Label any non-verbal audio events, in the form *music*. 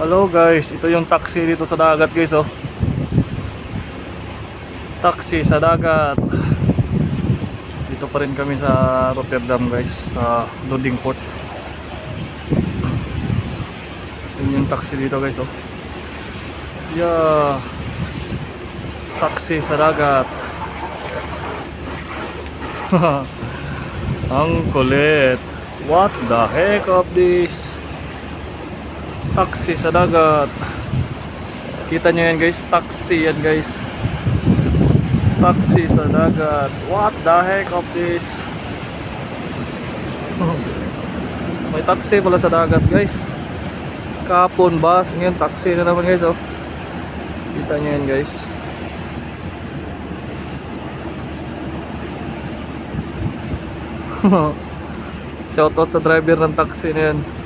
Hello guys, ito yung taxi dito sa dagat guys oh. Taxi sa dagat. Dito pa rin kami sa Rotterdam guys, sa loading port. Yun yung taxi dito guys oh. Yeah. Taxi sa dagat. *laughs* Ang kulit. What the heck of this? Taxi sa dagat. Kita nyo yan guys, taxi yan guys. Taxi sa dagat. What the heck of this? *laughs* May taxi pala sa dagat guys. Kapon bus, ngayon taxi na naman guys oh. Kita nyo yan guys. *laughs* Shoutout sa driver ng taxi na yan.